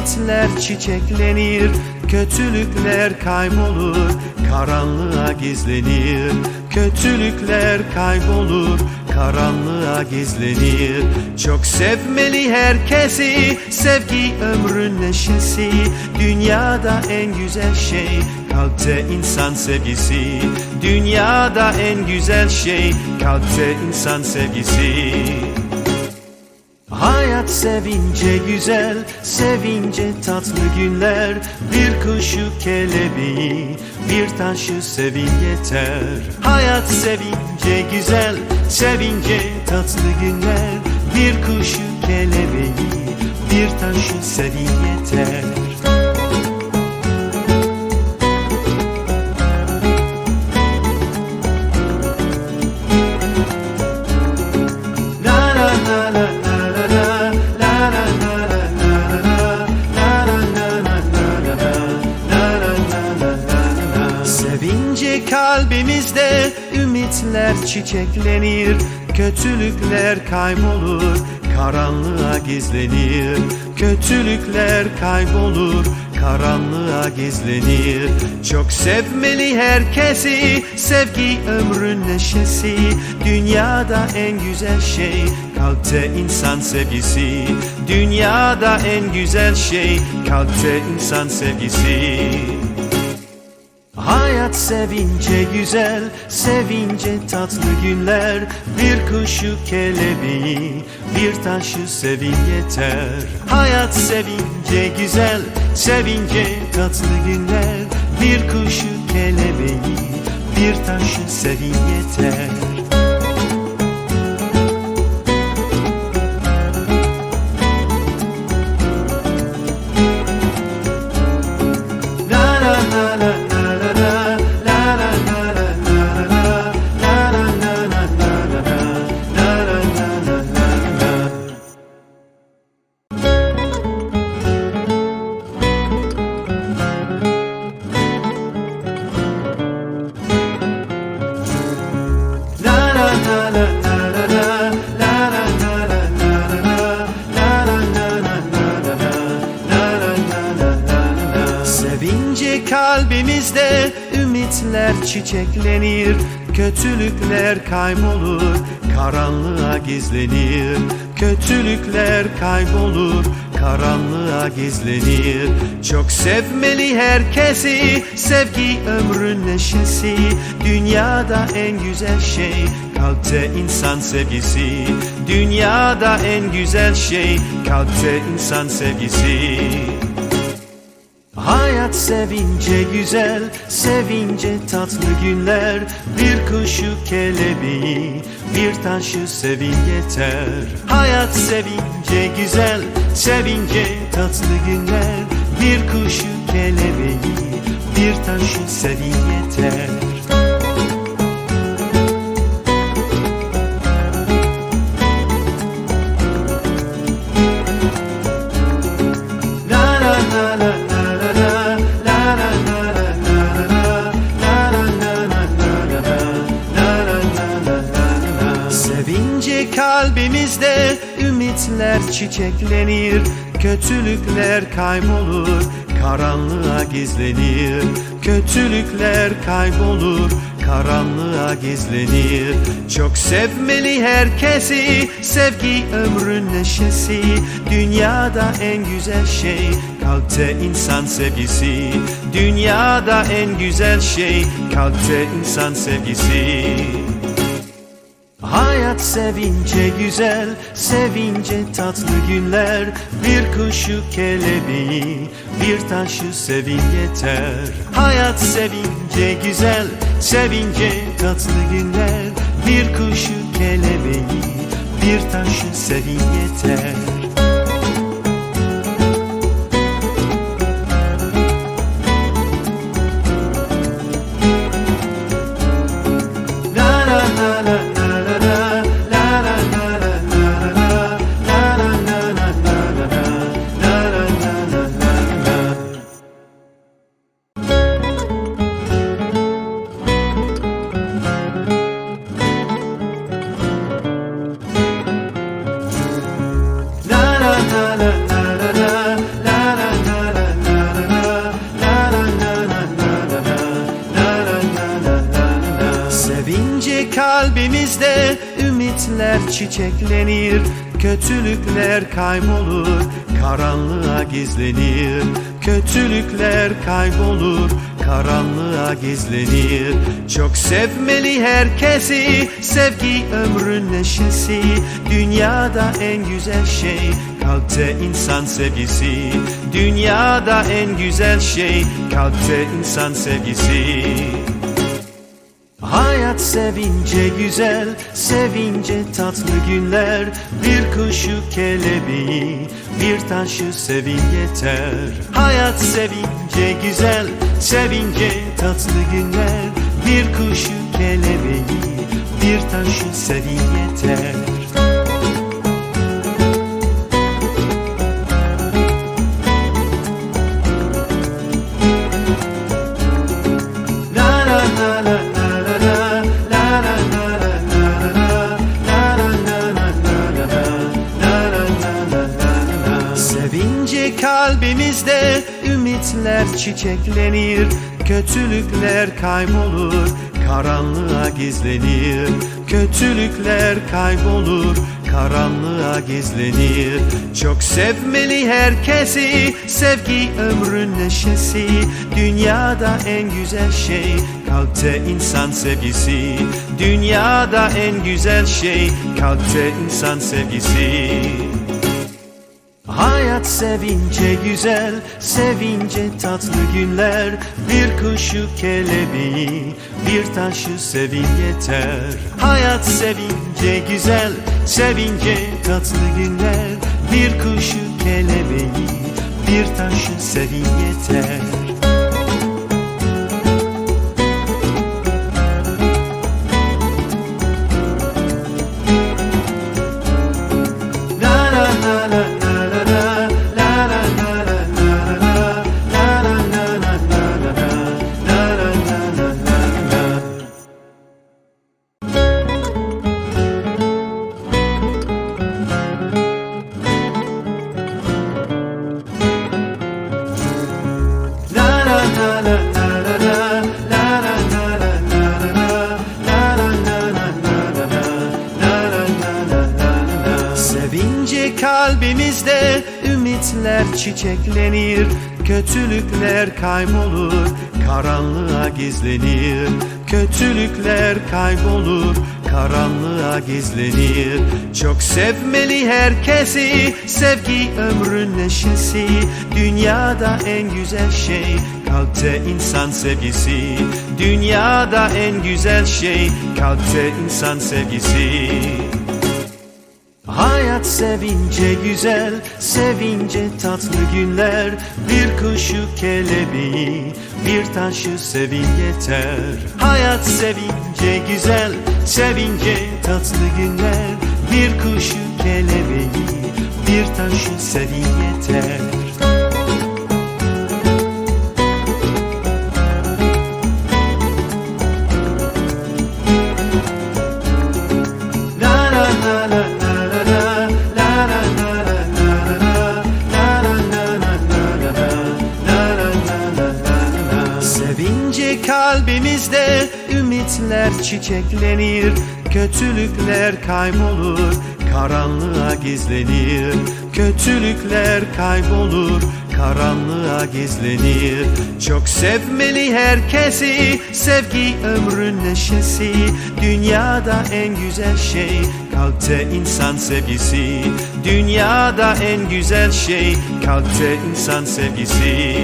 ümitler çiçeklenir Kötülükler kaybolur, karanlığa gizlenir. Kötülükler kaybolur, karanlığa gizlenir. Çok sevmeli herkesi, sevgi ömrün neşesi. Dünyada en güzel şey, kalpte insan sevgisi. Dünyada en güzel şey, kalpte insan sevgisi Hayat sevince güzel, sevince tatlı günler. Bir kuşu kelebeği, bir taşı sevin yeter. Hayat sevince güzel, sevince tatlı günler. Bir kuşu kelebeği, bir taşı sevin yeter ümitler çiçeklenir Kötülükler kaybolur, karanlığa gizlenir. Kötülükler kaybolur, karanlığa gizlenir. Çok sevmeli herkesi, sevgi ömrün neşesi. Dünyada en güzel şey, kalpte insan sevgisi. Dünyada en güzel şey, kalpte insan sevgisi Hayat sevince güzel, sevince tatlı günler. Bir kuşu kelebeği, bir taşı sevin yeter. Hayat sevince güzel, sevince tatlı günler. Bir kuşu kelebeği, bir taşı sevin yeter ümitler çiçeklenir Kötülükler kaybolur, karanlığa gizlenir. Kötülükler kaybolur, karanlığa gizlenir. Çok sevmeli herkesi, sevgi ömrün neşesi. Dünyada en güzel şey, kalpte insan sevgisi. Dünyada en güzel şey, kalpte insan sevgisi Hayat sevince güzel, sevince tatlı günler. Bir kuşu kelebeği, bir taşı sevin yeter. Hayat sevince güzel, sevince tatlı günler. Bir kuşu kelebeği, bir taşı sevin yeter ümitler çiçeklenir Kötülükler kaybolur, karanlığa gizlenir. Kötülükler kaybolur, karanlığa gizlenir. Çok sevmeli herkesi, sevgi ömrün neşesi. Dünyada en güzel şey, kalpte insan sevgisi. Dünyada en güzel şey, kalpte insan sevgisi Hayat sevince güzel, sevince tatlı günler. Bir kuşu kelebeği, bir taşı sevin yeter. Hayat sevince güzel, sevince tatlı günler. Bir kuşu kelebeği, bir taşı sevin yeter çiçeklenir Kötülükler kaybolur karanlığa gizlenir. Kötülükler kaybolur karanlığa gizlenir. Çok sevmeli herkesi sevgi ömrün neşesi. Dünyada en güzel şey kalpte insan sevgisi. Dünyada en güzel şey kalpte insan sevgisi sevince güzel, sevince tatlı günler. Bir kuşu kelebeği, bir taşı sevin yeter. Hayat sevince güzel, sevince tatlı günler. Bir kuşu kelebeği, bir taşı sevin yeter Kalbimizde ümitler çiçeklenir Kötülükler kaybolur karanlığa gizlenir. Kötülükler kaybolur karanlığa gizlenir. Çok sevmeli herkesi sevgi ömrün neşesi. Dünyada en güzel şey kalpte insan sevgisi. Dünyada en güzel şey kalpte insan sevgisi Hayat sevince güzel, sevince tatlı günler. Bir kuşu kelebeği, bir taşı sevin yeter. Hayat sevince güzel, sevince tatlı günler. Bir kuşu kelebeği, bir taşı sevin yeter ümitler çiçeklenir Kötülükler kaybolur karanlığa gizlenir. Kötülükler kaybolur karanlığa gizlenir. Çok sevmeli herkesi sevgi ömrün neşesi. Dünyada en güzel şey kalpte insan sevgisi. Dünyada en güzel şey kalpte insan sevgisi Hayat sevince güzel, sevince tatlı günler. Bir kuşu kelebeği, bir taşı sevin yeter. Hayat sevince güzel, sevince tatlı günler. Bir kuşu kelebeği, bir taşı sevin yeter ümitler çiçeklenir Kötülükler kaybolur karanlığa gizlenir. Kötülükler kaybolur karanlığa gizlenir. Çok sevmeli herkesi sevgi ömrün neşesi. Dünyada en güzel şey kalpte insan sevgisi. Dünyada en güzel şey kalpte insan sevgisi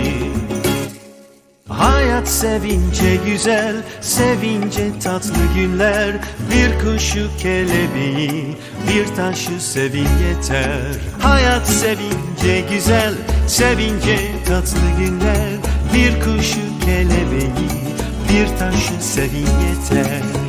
Hayat sevince güzel, sevince tatlı günler. Bir kuşu kelebeği, bir taşı sevin yeter. Hayat sevince güzel, sevince tatlı günler. Bir kuşu kelebeği, bir taşı sevin yeter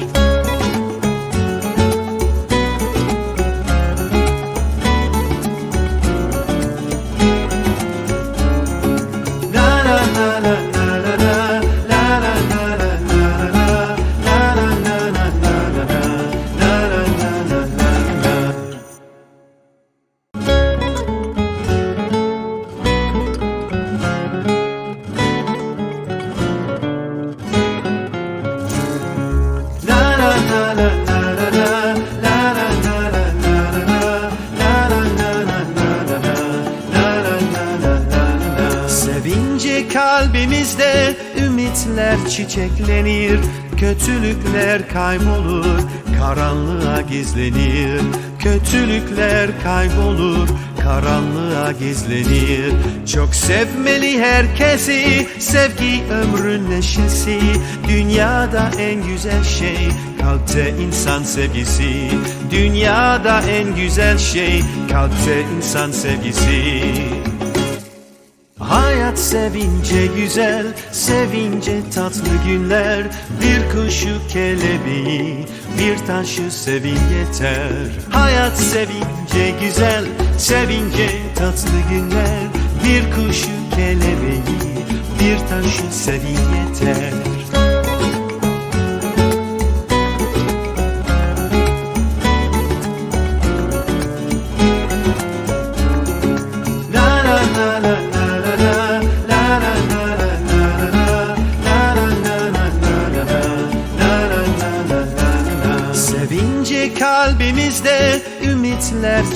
Ümitler çiçeklenir, kötülükler kaybolur, karanlığa gizlenir. Kötülükler kaybolur, karanlığa gizlenir. Çok sevmeli herkesi, sevgi ömrün neşesi. Dünyada en güzel şey, kalpte insan sevgisi. Dünyada en güzel şey, kalpte insan sevgisi. Hayat sevince güzel, sevince tatlı günler. Bir kuşu kelebeği, bir taşı sevin yeter. Hayat sevince güzel, sevince tatlı günler. Bir kuşu kelebeği, bir taşı sevin yeter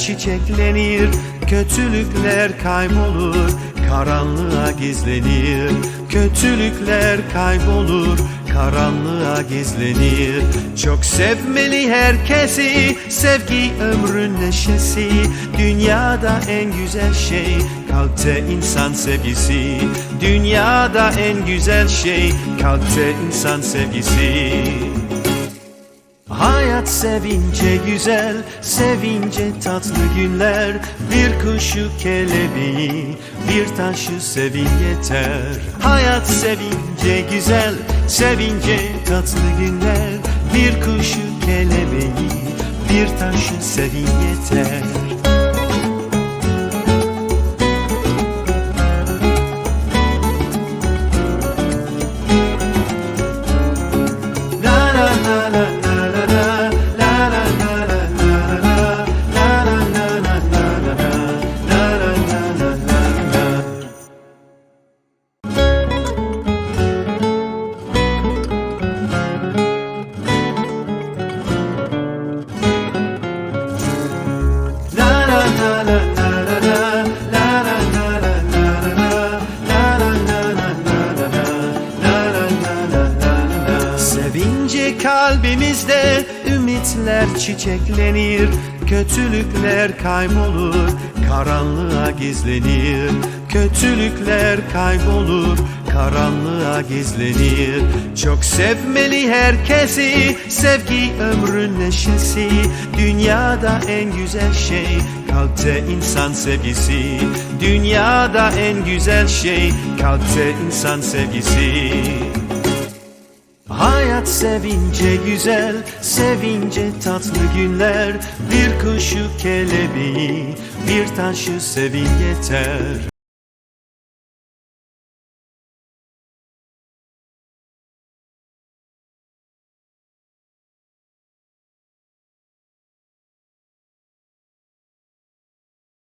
çiçeklenir Kötülükler kaybolur karanlığa gizlenir. Kötülükler kaybolur karanlığa gizlenir. Çok sevmeli herkesi sevgi ömrün neşesi. Dünyada en güzel şey kalpte insan sevgisi. Dünyada en güzel şey kalpte insan sevgisi Hayat sevince güzel, sevince tatlı günler. Bir kuşu kelebeği, bir taşı sevin yeter. Hayat sevince güzel, sevince tatlı günler. Bir kuşu kelebeği, bir taşı sevin yeter kalbimizde ümitler çiçeklenir Kötülükler kaybolur, karanlığa gizlenir. Kötülükler kaybolur, karanlığa gizlenir. Çok sevmeli herkesi, sevgi ömrün neşesi. Dünyada en güzel şey, kalpte insan sevgisi. Dünyada en güzel şey, kalpte insan sevgisi Hayat sevince güzel, sevince tatlı günler. Bir kuşu kelebeği, bir taşı sevin yeter